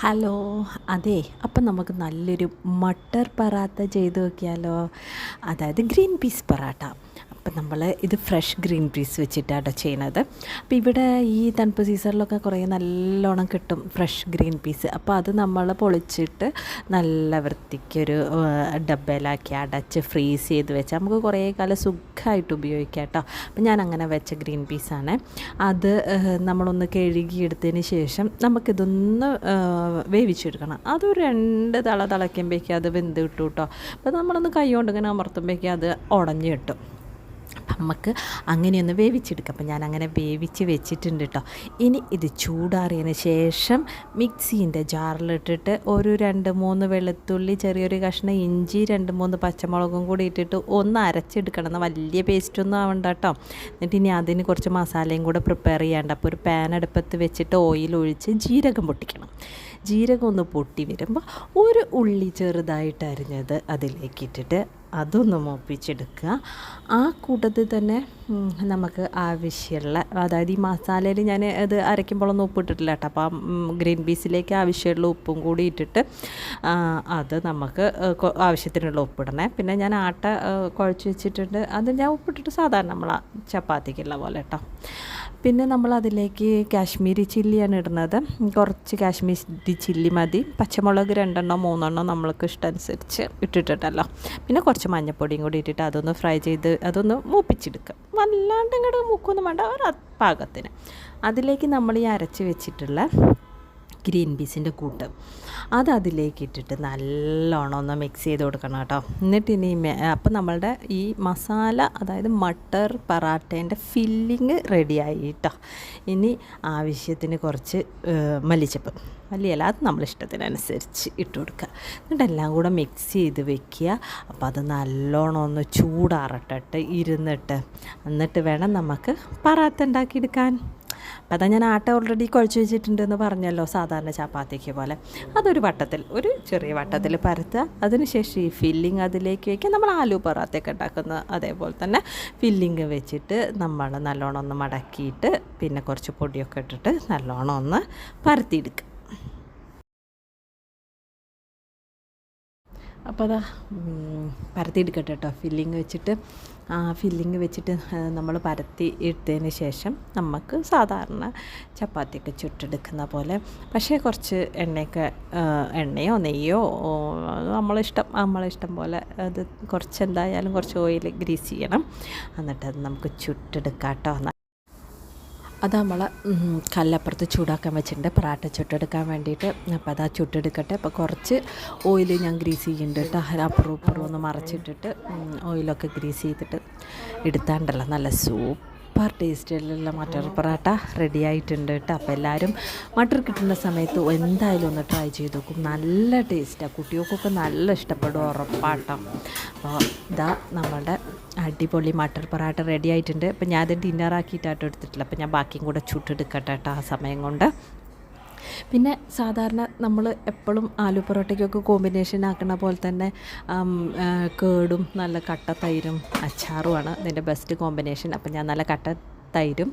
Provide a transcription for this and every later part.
Hello അതെ അപ്പം നമുക്ക് നല്ലൊരു മട്ടർ പറാത്ത ചെയ്ത് നോക്കിയാലോ? അതായത് ഗ്രീൻ പീസ് പറാട്ട. നമ്മൾ ഇത് ഫ്രഷ് ഗ്രീൻ പീസ് വെച്ചിട്ടാണ് ചെയ്യണത്. അപ്പോൾ ഇവിടെ ഈ തണുപ്പ് സീസണിലൊക്കെ കുറേ നല്ലോണം കിട്ടും ഫ്രഷ് ഗ്രീൻ പീസ് അപ്പോൾ അത് നമ്മൾ പൊളിച്ചിട്ട് നല്ല വൃത്തിക്കൊരു ഡബ്ബയിലാക്കി അടച്ച് ഫ്രീസ് ചെയ്ത് വെച്ചാൽ നമുക്ക് കുറേ കാലം സുഖമായിട്ട് ഉപയോഗിക്കാം കേട്ടോ അപ്പോൾ ഞാൻ അങ്ങനെ വെച്ച ഗ്രീൻ പീസാണ് അത് നമ്മളൊന്ന് കഴുകിയെടുത്തതിന് ശേഷം നമുക്കിതൊന്ന് വേവിച്ചെടുക്കണം. അതൊരു രണ്ട് തള തിളയ്ക്കുമ്പോഴേക്കും അത് വെന്ത് കിട്ടും കേട്ടോ അപ്പോൾ നമ്മളൊന്ന് കൈ കൊണ്ട് ഇങ്ങനെ അമർത്തുമ്പോഴേക്കും അത് ഉടഞ്ഞു കിട്ടും. നമുക്ക് അങ്ങനെയൊന്ന് വേവിച്ചെടുക്കാം. അപ്പം ഞാൻ അങ്ങനെ വേവിച്ച് വെച്ചിട്ടുണ്ട് കേട്ടോ ഇനി ഇത് ചൂടാറിയതിന് ശേഷം മിക്സീന്റെ ജാറിലിട്ടിട്ട് ഒരു രണ്ട് മൂന്ന് വെളുത്തുള്ളി ചെറിയൊരു കഷ്ണം ഇഞ്ചി രണ്ട് മൂന്ന് പച്ചമുളകും കൂടി ഇട്ടിട്ട് ഒന്ന് അരച്ചെടുക്കണം. എന്നാൽ വലിയ പേസ്റ്റൊന്നും ആവണ്ട കേട്ടോ എന്നിട്ട് ഇനി അതിന് കുറച്ച് മസാലയും കൂടെ പ്രിപ്പയർ ചെയ്യാണ്ട് അപ്പോൾ ഒരു പാൻ അടുപ്പത്ത് വെച്ചിട്ട് ഓയിൽ ഒഴിച്ച് ജീരകം പൊട്ടിക്കണം. ജീരകം ഒന്ന് പൊട്ടി വരുമ്പോൾ ഒരു ഉള്ളി ചെറുതായിട്ട് അരിഞ്ഞത് അതിലേക്ക് ഇട്ടിട്ട് അതൊന്ന് മൂപ്പിച്ചെടുക്കുക. ആ കൂട്ടത്തിൽ തന്നെ നമുക്ക് ആവശ്യമുള്ള അതായത് ഈ മസാലയിൽ ഞാൻ അത് അരയ്ക്കുമ്പോഴൊന്നും ഉപ്പിട്ടിട്ടില്ല കേട്ടോ. അപ്പം ഗ്രീൻ പീസിലേക്ക് ആവശ്യമുള്ള ഉപ്പും കൂടി ഇട്ടിട്ട് അത് നമുക്ക് ആവശ്യത്തിനുള്ള ഉപ്പിടണേ. പിന്നെ ഞാൻ ആട്ട കുഴച്ച് വെച്ചിട്ടുണ്ട്. അത് ഞാൻ ഉപ്പിട്ടിട്ട് സാധാരണ നമ്മൾ ചപ്പാത്തിക്കുള്ള പോലെ കേട്ടോ. പിന്നെ നമ്മൾ അതിലേക്ക് കാശ്മീരി ചില്ലിയാണ് ഇടുന്നത്. കുറച്ച് കാശ്മീരി ചില്ലി മതി. പച്ചമുളക് രണ്ടെണ്ണോ മൂന്നെണ്ണോ നമ്മൾക്ക് ഇഷ്ടമനുസരിച്ച് ഇട്ടിട്ടുണ്ടല്ലോ. പിന്നെ കുറച്ച് മഞ്ഞൾപ്പൊടിയും കൂടി ഇട്ടിട്ട് അതൊന്ന് ഫ്രൈ ചെയ്ത് അതൊന്ന് മൂപ്പിച്ചെടുക്കുക. വല്ലാണ്ട് ഇങ്ങോട്ട് മുക്കൊന്നും വേണ്ട ഒരു പാകത്തിന് അതിലേക്ക് നമ്മൾ ഈ അരച്ച് വെച്ചിട്ടുള്ള ഗ്രീൻ പീസിന്റെ കൂട്ട്. അത് അതിലേക്ക് ഇട്ടിട്ട് നല്ലോണം ഒന്ന് മിക്സ് ചെയ്ത് കൊടുക്കണം കേട്ടോ. എന്നിട്ട് ഇനി അപ്പം നമ്മളുടെ ഈ മസാല അതായത് മട്ടർ പറാട്ടേന്റെ ഫില്ലിങ് റെഡിയായി കേട്ടോ. ഇനി ആവശ്യത്തിന് കുറച്ച് മല്ലിച്ചപ്പ്. മല്ലിയല്ല അത് നമ്മളിഷ്ടത്തിനനുസരിച്ച് ഇട്ട് കൊടുക്കുക. എന്നിട്ട് എല്ലാം കൂടെ മിക്സ് ചെയ്ത് വെക്കുക. അപ്പോൾ അത് നല്ലോണം ഒന്ന് ചൂടാറട്ടെ ഇരുന്നിട്ട്. എന്നിട്ട് വേണം നമുക്ക് പറാത്ത ഉണ്ടാക്കിയെടുക്കാൻ. അപ്പം അതാ ഞാൻ ആട്ട ഓൾറെഡി കുഴച്ച് വെച്ചിട്ടുണ്ട് എന്ന് പറഞ്ഞല്ലോ സാധാരണ ചപ്പാത്തിക്ക് പോലെ. അതൊരു വട്ടത്തിൽ ഒരു ചെറിയ വട്ടത്തിൽ പരത്തുക. അതിനുശേഷം ഈ ഫില്ലിങ് അതിലേക്ക് വയ്ക്കുക. നമ്മൾ ആലു പൊറാത്തയൊക്കെ ഉണ്ടാക്കുന്ന അതേപോലെ തന്നെ ഫില്ലിങ് വെച്ചിട്ട് നമ്മൾ നല്ലോണം ഒന്ന് മടക്കിയിട്ട് പിന്നെ കുറച്ച് പൊടിയൊക്കെ ഇട്ടിട്ട് നല്ലോണം ഒന്ന് പരത്തിയെടുക്കുക. അപ്പോൾ അതാ പരത്തിയെടുക്കട്ടെ കേട്ടോ ഫില്ലിങ് വെച്ചിട്ട് ആ ഫില്ലിങ് വെച്ചിട്ട് നമ്മൾ പരത്തി എടുത്തതിന് ശേഷം നമുക്ക് സാധാരണ ചപ്പാത്തിയൊക്കെ ചുട്ടെടുക്കുന്ന പോലെ പക്ഷേ കുറച്ച് എണ്ണയൊക്കെ എണ്ണയോ നെയ്യോ നമ്മളിഷ്ടം നമ്മളിഷ്ടം പോലെ അത് കുറച്ച് എന്തായാലും കുറച്ച് ഓയിൽ ഗ്രീസ് ചെയ്യണം. എന്നിട്ട് അത് നമുക്ക് ചുട്ടെടുക്കാം കേട്ടോ അത് നമ്മൾ കല്ലപ്പുറത്ത് ചൂടാക്കാൻ വെച്ചിട്ടുണ്ട്. പറാട്ട ചുട്ടെടുക്കാൻ വേണ്ടിയിട്ട്. അപ്പോൾ അത് ആ ചുട്ടെടുക്കട്ടെ. അപ്പോൾ കുറച്ച് ഓയിൽ ഞാൻ ഗ്രീസ് ചെയ്യുന്നുണ്ട് കേട്ടോ അപ്പുറം ഇപ്പുറം ഒന്ന് മറച്ചിട്ടിട്ട് ഓയിലൊക്കെ ഗ്രീസ് ചെയ്തിട്ട് എടുത്താണ്ടല്ലോ. നല്ല സൂപ്പ് സൂപ്പർ ടേസ്റ്റിലുള്ള മട്ടർ പൊറാട്ട റെഡി ആയിട്ടുണ്ട് കേട്ടോ അപ്പോൾ എല്ലാവരും മട്ടർ കിട്ടുന്ന സമയത്ത് എന്തായാലും ഒന്ന് ട്രൈ ചെയ്ത് നോക്കും. നല്ല ടേസ്റ്റാണ് കുട്ടികൾക്കൊക്കെ നല്ല ഇഷ്ടപ്പെടും ഉറപ്പാട്ടോ. അപ്പോൾ ഇതാ നമ്മളുടെ അടിപൊളി മട്ടർ പൊറാട്ട റെഡി ആയിട്ടുണ്ട്. അപ്പം ഞാൻ അത് ഡിന്നറാക്കിയിട്ടാട്ടോ എടുത്തിട്ടില്ല അപ്പം ഞാൻ ബാക്കിയും കൂടെ ചുട്ടെടുക്കട്ടെ കേട്ടോ ആ സമയം കൊണ്ട്. പിന്നെ സാധാരണ നമ്മൾ എപ്പോഴും ആലു പൊറോട്ടയ്ക്കൊക്കെ കോമ്പിനേഷൻ ആക്കുന്ന പോലെ തന്നെ കേടും നല്ല കട്ട തൈരും അച്ചാറുമാണ് ഇതിന്റെ ബെസ്റ്റ് കോമ്പിനേഷൻ അപ്പം ഞാൻ നല്ല കട്ട തൈരും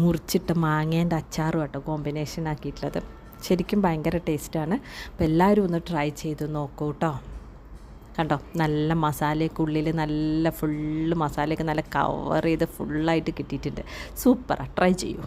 മുറിച്ചിട്ട് മാങ്ങേന്റെ അച്ചാറും കേട്ടോ കോമ്പിനേഷൻ ആക്കിയിട്ടുള്ളത്. ശരിക്കും ഭയങ്കര ടേസ്റ്റാണ് അപ്പോൾ എല്ലാവരും ഒന്ന് ട്രൈ ചെയ്ത് നോക്കൂ കേട്ടോ കണ്ടോ? നല്ല മസാലയൊക്കെ ഉള്ളിൽ നല്ല ഫുള്ള് മസാലയൊക്കെ നല്ല കവർ ചെയ്ത് ഫുള്ളായിട്ട് കിട്ടിയിട്ടുണ്ട്. സൂപ്പറാണ് ട്രൈ ചെയ്യൂ.